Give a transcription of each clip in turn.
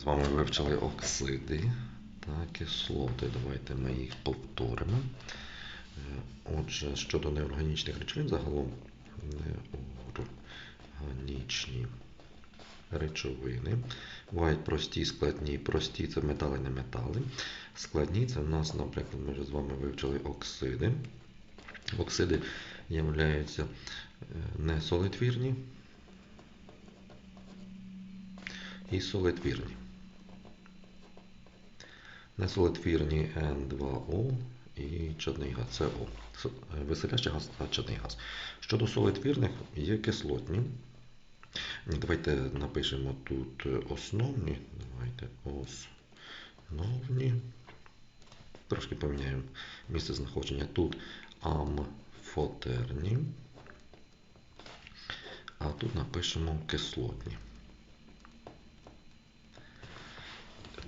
З вами вивчили оксиди та кислоти. Давайте ми їх повторимо. Е, Отже, щодо неорганічних речовин, загалом неорганічні речовини. Бувають прості, складні. Прості це метали, не метали. Складні це в нас, наприклад, ми вже з вами вивчили оксиди. Оксиди являються е, несолитвірні і солитвірні. Несолитвірні N2O і чадний газ СО. Веселящий газ та чадний газ. Щодо солитвірних є кислотні. Давайте напишемо тут основні. Давайте основні. Трошки поміняємо місце знаходження. Тут амфотерні. А тут напишемо кислотні.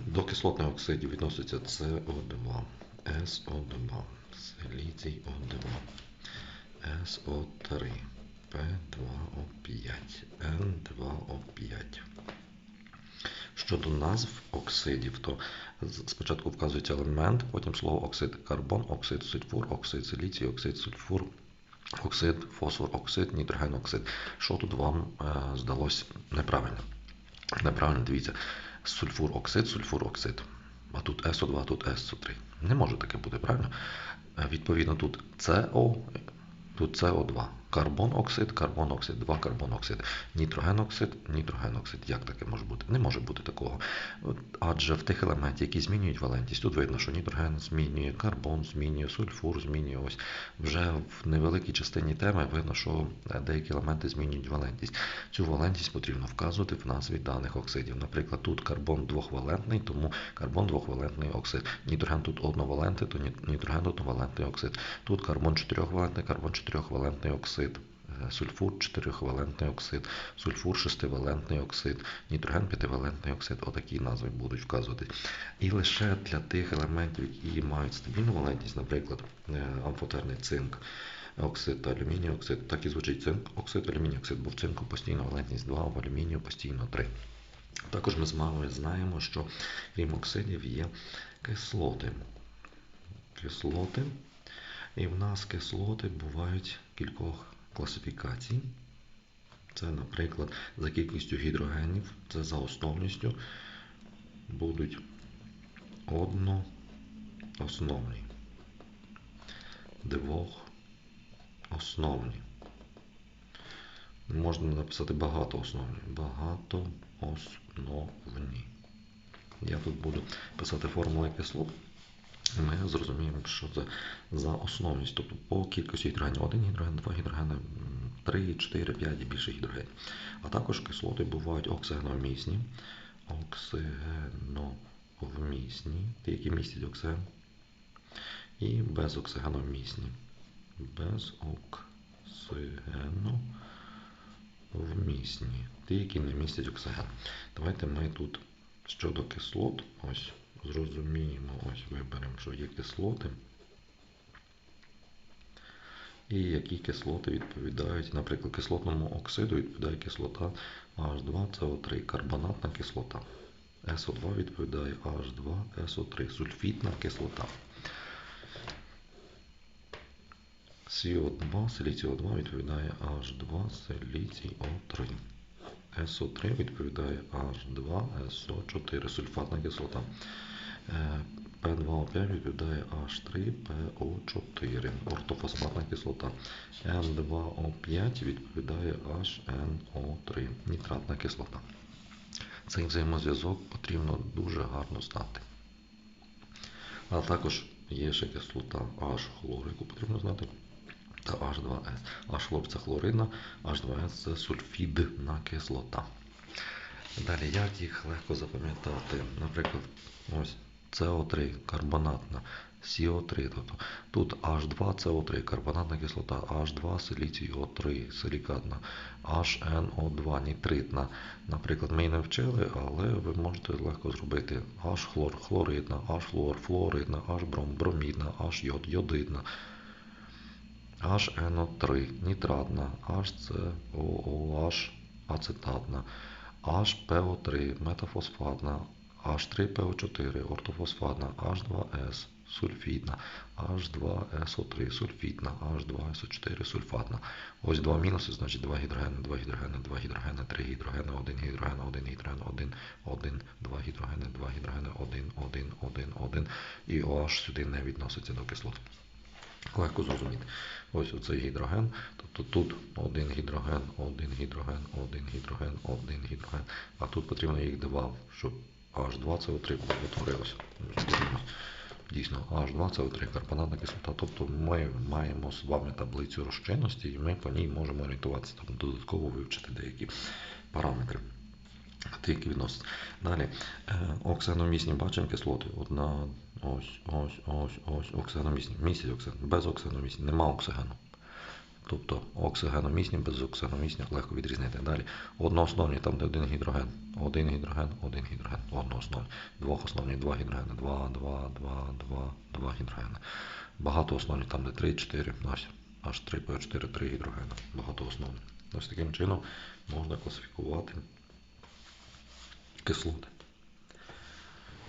До кислотних оксидів відноситься СО2, СО2, силіцій О2, СО3, П2О5, Н2О5. Щодо назв оксидів, то спочатку вказується елемент, потім слово оксид карбон, оксид сульфур, оксид силіцій, оксид сульфур, оксид, фосфор, оксид, нітроген, оксид. Що тут вам е, здалось неправильно? Неправильно дивіться. Сульфур оксид, сульфур оксид. А тут СО2, а тут СО3. Не може таке бути, правильно? Відповідно, тут СО, тут СО2. Карбон оксид, карбон оксид, 2 карбон оксид, нітроген оксид, нітроген оксид. Як таке може бути? Не може бути такого. Адже в тих елементах, які змінюють валентність, тут видно, що нітроген змінює, карбон змінює, сульфур змінює. Ось вже в невеликій частині теми видно, що деякі елементи змінюють валентність. Цю валентність потрібно вказувати в назві даних оксидів. Наприклад, тут карбон двохвалентний, тому карбон двохвалентний оксид. Нітроген тут одновалентний, то нітроген одновалентний оксид. Тут карбон чотирьохвалентний, карбон чотирьохвалентний оксид. Сульфур 4-валентний оксид, сульфур 6-валентний оксид, нітроген 5-валентний оксид. Отакі назви будуть вказувати. І лише для тих елементів, які мають стабільну валентність, наприклад, амфотерний цинк, оксид та алюміній оксид, так і звучить цинк, оксид, алюміній оксид, бо в цинку постійно валентність 2, в алюмінію постійно 3. Також ми з вами знаємо, що крім оксидів є кислоти. Кислоти. І в нас кислоти бувають кількох класифікацій. Це, наприклад, за кількістю гідрогенів, це за основністю будуть одноосновні, двохосновні. Можна написати багатоосновні. Багатоосновні. Я тут буду писати формули кислот. Ми зрозуміємо, що це за основність, тобто по кількості гідрогенів. Один гідроген, два гідрогени, 3, 4, 5 і більше гідрогенів. А також кислоти бувають оксигеновмісні. Оксигеновмісні, ті, які містять оксиген. І безоксигеновмісні. Безоксигеновмісні. Ті, які не містять оксиген. Давайте ми тут щодо кислот, ось зрозуміємо, ось виберемо, що є кислоти. І які кислоти відповідають, наприклад, кислотному оксиду відповідає кислота H2CO3, карбонатна кислота. СО2 відповідає H2SO3, сульфітна кислота. СО2, силіцій О2 відповідає H2 силіцій О3. СО3 відповідає H2SO4, сульфатна кислота. P2O5 відповідає H3PO4, ортофосфатна кислота. N2O5 відповідає HNO3, нітратна кислота. Цей взаємозв'язок потрібно дуже гарно знати. А також є ще кислота H-хлор, яку потрібно знати. Та H2S. H-хлор це хлоридна, H2S це сульфідна кислота. Далі, як їх легко запам'ятати? Наприклад, ось СО3 карбонатна, СО3. Тобто Тут H2CO3 карбонатна кислота, H2 силіцій О3 силікатна, HNO2 нітритна. Наприклад, ми її не вчили, але ви можете легко зробити H-хлор, хлоридна, H-флуор, флуоридна, H-бром, бромідна, H-йод, йодидна. HNO3 нітратна, HCOOH ацетатна, HPO3 метафосфатна, H3PO4 ортофосфатна, H2S сульфідна, H2SO3 сульфідна, H2SO4 сульфатна. Ось два мінуси, значить два гідрогени, два гідрогени, два гідрогени, три гідрогени, один гідроген, один гідроген, один, один, два гідрогени, два гідрогени, один, один, один, один. І OH сюди не відноситься до кислот. Легко зрозуміти. Ось оцей гідроген. Тобто тут один гідроген, один гідроген, один гідроген, один гідроген. А тут потрібно їх два, щоб H2CO3 утворилося. Дійсно, H2CO3 карбонатна кислота. Тобто ми маємо з вами таблицю розчинності, і ми по ній можемо орієнтуватися, там додатково вивчити деякі параметри. Ті, які. Далі, е, бачимо кислоти. Одна, ось, ось, ось, ось, оксаномісні. Місяць оксиген, без оксаномісні, нема оксигену. Тобто оксигеномісні, без оксигеномісні легко відрізнити. Далі одноосновні, там де один гідроген, один гідроген, один гідроген, одноосновні. Двохосновні, два гідрогени, два, два, два, два, два гідрогени. Багатоосновні, там де 3, 4, ось, аж 3 по 4, 3 гідрогени. Багатоосновні. Ось таким чином можна класифікувати кислоти.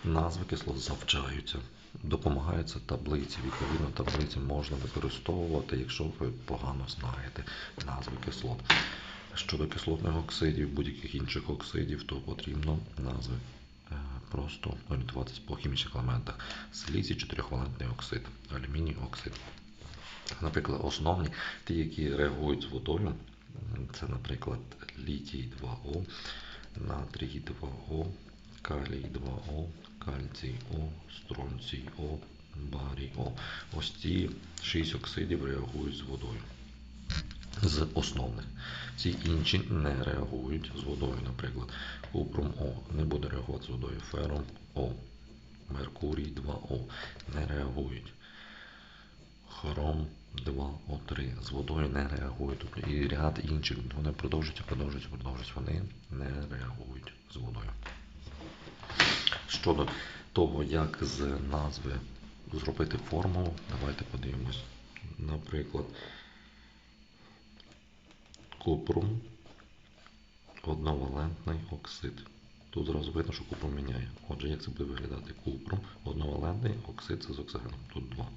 Назви кислот завчаються. Допомагаються таблиці. Відповідно, таблиці можна використовувати, якщо ви погано знаєте назви кислот. Щодо кислотних оксидів, будь-яких інших оксидів, то потрібно назви е, просто орієнтуватися по хімічних елементах. Силіцій чотирьохвалентний оксид, алюміній оксид. Наприклад, основні, ті, які реагують з водою, це, наприклад, літій 2О, натрій 2О, калій 2О, кальцій О, стронцій О, барій О. Ось ці шість оксидів реагують з водою. З основних. Ці інші не реагують з водою, наприклад, купром О не буде реагувати з водою, фером О, Меркурій 2О не реагують. Хром 2О3 з водою не реагують. Тобто і ряд інших вони продовжують, продовжують, продовжують. Вони не реагують з водою. Щодо того, як з назви зробити формулу, давайте подивимось. Наприклад, купрум одновалентний оксид. Тут зразу видно, що купрум міняє. Отже, як це буде виглядати? Купрум одновалентний оксид це з оксигеном. Тут 2.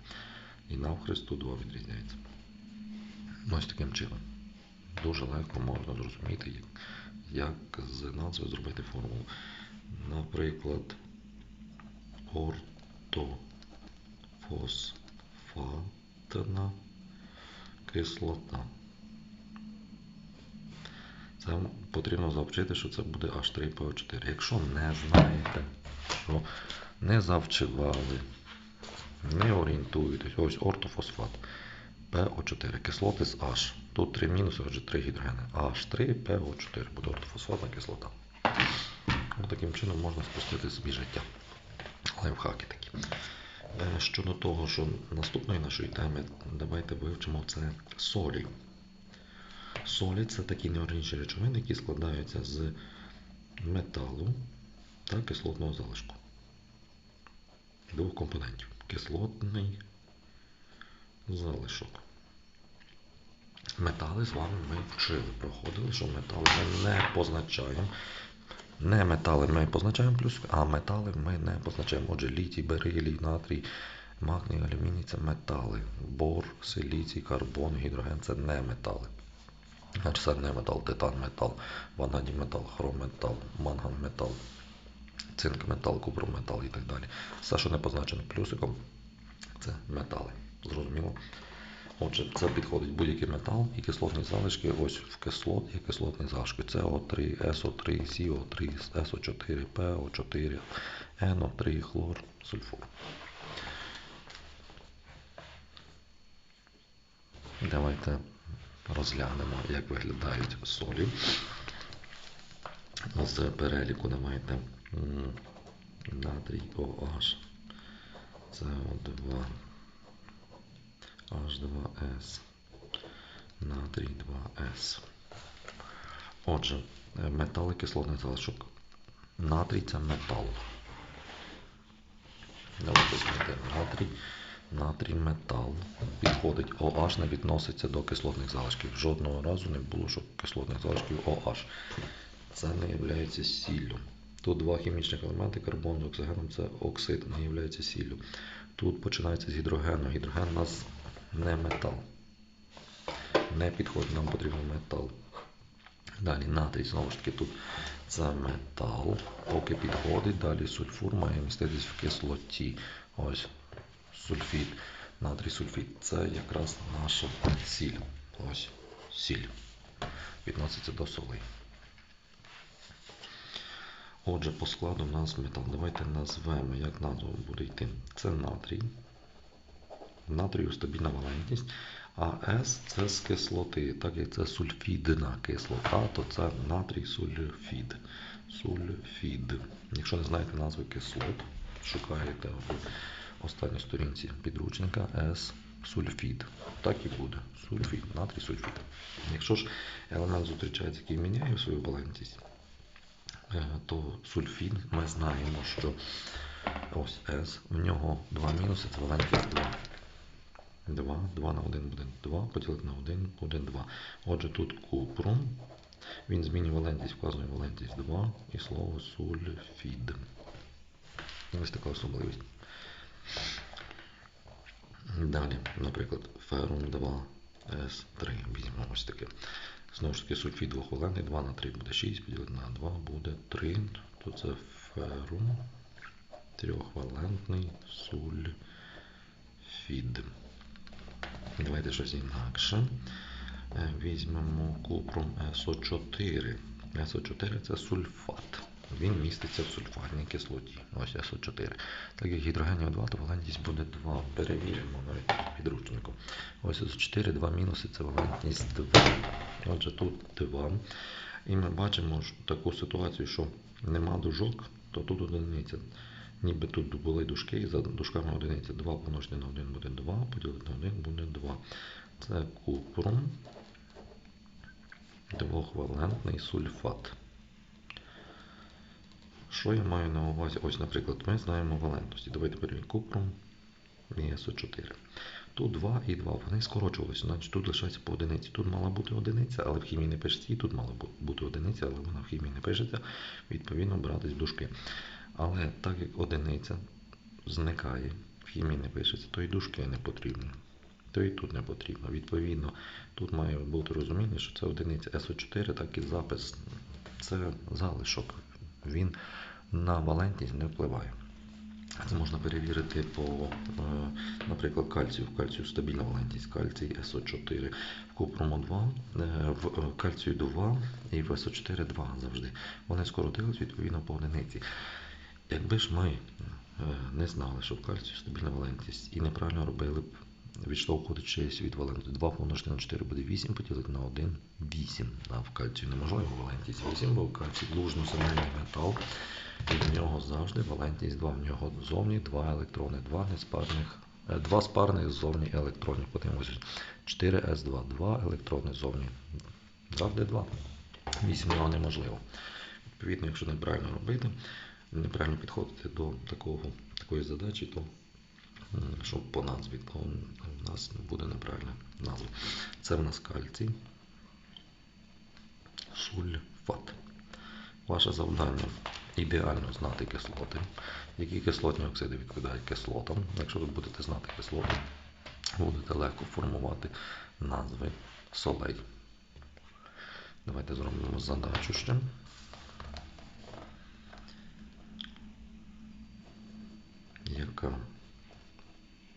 І навхрест тут 2 відрізняється. Ось таким чином. Дуже легко можна зрозуміти, як з назви зробити формулу. Наприклад, ортофосфатна кислота. Це потрібно завчити, що це буде H3PO4. Якщо не знаєте, що не завчивали, не орієнтуєтесь, ось ортофосфат PO4, кислоти з H. Тут 3 мінуси, отже 3 гідрогени. H3PO4 буде ортофосфатна кислота. Ось таким чином можна спустити собі життя. Лайфхаки такі. Е, Щодо того, що наступної нашої теми, давайте вивчимо це солі. Солі це такі неорганічні речовини, які складаються з металу та кислотного залишку. Двох компонентів. Кислотний залишок. Метали з вами ми вчили, проходили, що метали ми не позначаємо. Не метали ми позначаємо плюс, а метали ми не позначаємо. Отже, літій, берилій, натрій, магній, алюміній це метали. Бор, силіцій, карбон, гідроген це не метали. Арсен метал, титан метал, ванадій метал, хром метал, манган метал, цинк метал, купрум метал і так далі. Все, що не позначено плюсиком, це метали. Зрозуміло? Отже, це підходить будь-який метал і кислотні залишки. Ось в кислот є кислотні залишки. СО3, СО3, СО3, СО4, ПО4, НО3, хлор, сульфур. Давайте розглянемо, як виглядають солі. З переліку давайте натрій OH, СО2, H2S, натрій 2S. Отже, е, метали кислотний залишок. Натрій це метал. Давайте знайдемо натрій. Натрій метал. Підходить OH не відноситься до кислотних залишків. Жодного разу не було, щоб кислотних залишків OH. це не є сіллю. Тут два хімічних елементи, карбон з оксигеном, це оксид, не є сіллю. Тут починається з гідрогену. Гідроген у нас не метал. Не підходить, нам потрібен метал. Далі натрій, знову ж таки, тут це метал, поки підходить, далі сульфур має міститись в кислоті. Ось сульфід, натрій сульфід. Це якраз наша сіль. Ось сіль. Відноситься до солей. Отже, по складу у нас метал. Давайте назвемо, як назва буде йти. Це натрій. Натрію стабільна валентність. А С це з кислоти. Так як це сульфідна кислота, то це натрій сульфід. Сульфід. Якщо не знаєте назви кислот, шукаєте в останній сторінці підручника С сульфід. Так і буде. Сульфід, натрій сульфід. Якщо ж елемент зустрічається, який міняє свою валентність, е, то сульфід ми знаємо, що ось С, в нього два мінуси, це валентність 2. 2, 2 на 1 буде 2, поділити на 1 буде 2. Отже, тут купрум, він змінює валентність, вказує валентність 2 і слово сульфід. Ось така особливість. Далі, наприклад, ферум 2 С3. Візьмемо ось таке. Знову ж таки, сульфід двохвалентний, 2 на 3 буде 6, поділити на 2 буде 3. То це ферум трьохвалентний сульфід. Давайте щось інакше. Е, Візьмемо купрум СО4. СО4 це сульфат. Він міститься в сульфатній кислоті. Ось СО4. Так як гідрогенів 2, то валентність буде 2. Перевіримо навіть підручником. Ось СО4, 2 мінуси це валентність 2. Отже, тут 2. І ми бачимо таку ситуацію, що нема дужок, то тут одиниця. Ніби тут були дужки, і за дужками одиниця 2 помножити на 1 буде 2, поділити на 1 буде 2. Це купрум двохвалентний сульфат. Що я маю на увазі? Ось, наприклад, ми знаємо валентності. Давайте перевіримо купрум і СО4. Тут 2 і 2, вони скорочувалися, значить тут лишається по одиниці. Тут мала бути одиниця, але в хімії не пишеться, і тут мала бути одиниця, але вона в хімії не пишеться, відповідно братись дужки. Але так як одиниця зникає, в хімії не пишеться, то і дужки не потрібні. То і тут не потрібно. Відповідно, тут має бути розуміння, що це одиниця СО4, так і запис. Це залишок. Він на валентність не впливає. Це можна перевірити по, наприклад, кальцію. В кальцію стабільна валентність, кальцій СО4, в купрому 2, в кальцію 2 і в СО4 2 завжди. Вони скоротились відповідно по одиниці. Якби ж ми не знали, що в кальцію стабільна валентність і неправильно робили б, відштовхуючись від валентності 2 помножити на 4 буде 8, поділити на 1 8. А в кальцію неможливо валентність 8, бо в кальцію лужно сильний метал. І в нього завжди валентність 2. В нього зовні 2 електрони, 2 неспарних, 2 спарних зовні електронів. Подивимося. 4С2, 2 електрони зовні. Завжди 2. 8 нього неможливо. Відповідно, якщо неправильно робити, неправильно підходити до такого, такої задачі, то щоб по назві, то у нас буде неправильна назва. Це в нас кальцій, сульфат. Ваше завдання ідеально знати кислоти, які кислотні оксиди відповідають кислотам. Якщо ви будете знати кислоти, будете легко формувати назви солей. Давайте зробимо задачу ще. Яка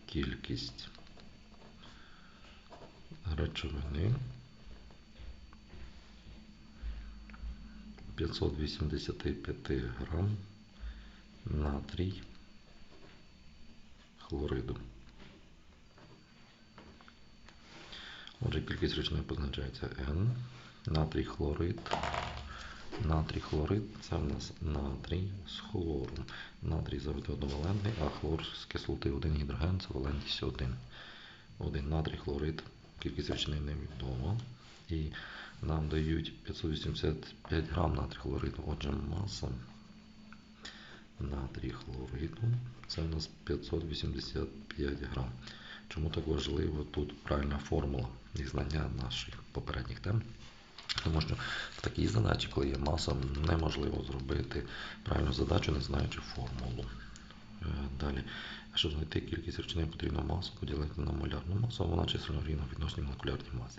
кількість речовини 585 грам натрій хлориду. Отже, кількість речовини позначається N. Натрій хлорид. Натрій хлорид це в нас натрій з хлором. Натрій завжди одновалентний, а хлор з кислоти 1 гідроген це валентність 1. Один натрій хлорид, кількість речовини невідома. І нам дають 585 грам натрій хлориду. Отже, маса натрій хлориду це у нас 585 грам. Чому так важливо тут правильна формула і знання наших попередніх тем? Тому що в такій задачі, коли є маса, неможливо зробити правильну задачу, не знаючи формулу. Е, Далі, щоб знайти кількість речовин потрібно масу поділити на молярну масу, а вона численно рівна відносній молекулярній масі.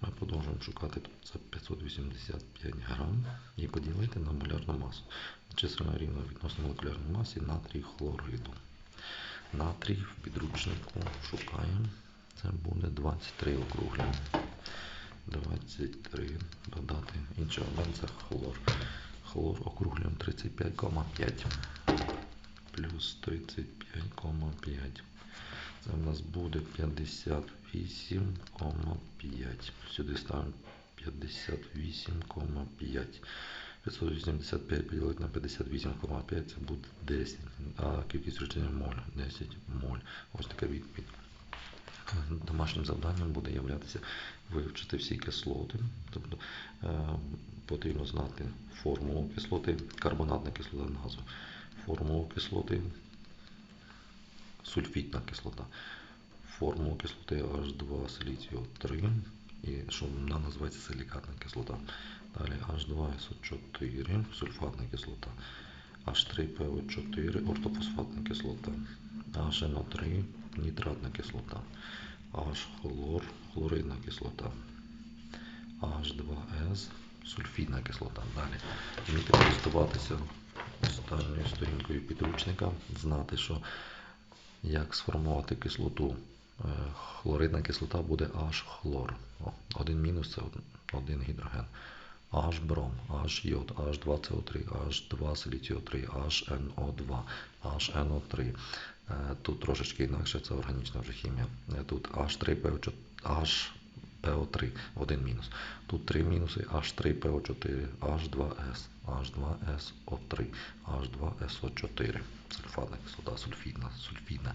Ми продовжуємо шукати це 585 грам і поділити на молярну масу. Численно рівна відносній молекулярній масі натрій хлориду. Натрій в підручнику шукаємо. Це буде 23 округлюємо. 23 додати інший елемент це хлор. Хлор округлюємо 35,5 плюс 35,5. Це в нас буде 58,5. Сюди ставимо 58,5. 585 поділити на 58,5 це буде 10. А кількість речення моль 10 моль. Ось така відповідь. Домашнім завданням буде являтися вивчити всі кислоти. Тобто е, потрібно знати формулу кислоти, карбонатна кислота назву, формулу кислоти, сульфітна кислота, формулу кислоти H2 силіцію 3 і що вона називається силікатна кислота. Далі H2SO4, сульфатна кислота, H3PO4, ортофосфатна кислота, HNO3, нітратна кислота, H-хлор, хлоридна кислота, H2S, сульфідна кислота. Далі вміти користуватися останньою сторінкою підручника, знати, що як сформувати кислоту. Е, Хлоридна кислота буде H-хлор. Один мінус це один гідроген. H бром, H йод, H2CO3, H2 силіцію 3, HNO2, HNO3. Е, Тут трошечки інакше це органічна вже хімія. Е, Тут H3PO4, HPO3 один мінус. Тут три мінуси H3PO4, H2S, H2SO3, H2SO4. Сульфатна кислота, сульфідна, сульфідна.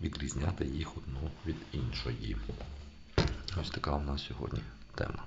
Відрізняти їх одну від іншої. Ось така у нас сьогодні тема.